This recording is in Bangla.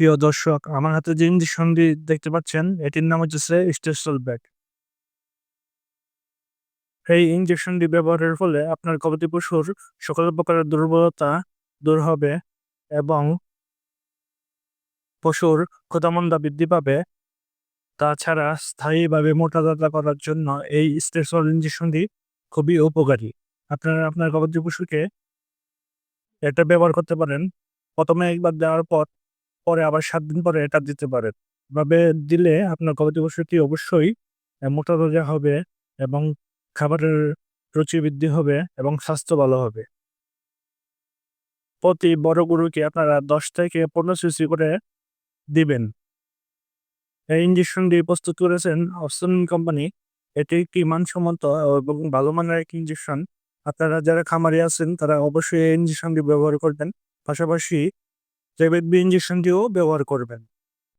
প্রিয় দর্শক, আমার হাতে যে ইঞ্জেকশনটি দেখতে পাচ্ছেন, এটির নাম হচ্ছে স্টেসল ব্যাগ। এই ইঞ্জেকশনটি ব্যবহারের ফলে আপনার গবাদি পশুর সকল প্রকারের দুর্বলতা দূর হবে এবং পশুর ক্ষুদামন্দা বৃদ্ধি পাবে। তাছাড়া স্থায়ীভাবে মোটা তাজা করার জন্য এই স্টেসল ইঞ্জেকশনটি খুবই উপকারী। আপনারা আপনার গবাদি পশুকে এটা ব্যবহার করতে পারেন। প্রথমে একবার দেওয়ার পর পরে আবার সাত দিন পরে এটা দিতে পারেন। এভাবে দিলে আপনার গবাদি পশুটি অবশ্যই মোটা তাজা হবে এবং খাবারের রুচি বৃদ্ধি হবে এবং স্বাস্থ্য ভালো হবে। প্রতি বড় গরুকে আপনারা দশ থেকে পনেরো সিসি করে দিবেন। এই ইঞ্জেকশনটি প্রস্তুত করেছেন অপশন কোম্পানি এটি একটি মানসম্মত এবং ভালো মানের একটি ইঞ্জেকশন আপনারা যারা খামারি আছেন, তারা অবশ্যই এই ইঞ্জেকশনটি ব্যবহার করবেন। পাশাপাশি জৈবিক ইঞ্জেকশনটিও ব্যবহার করবেন।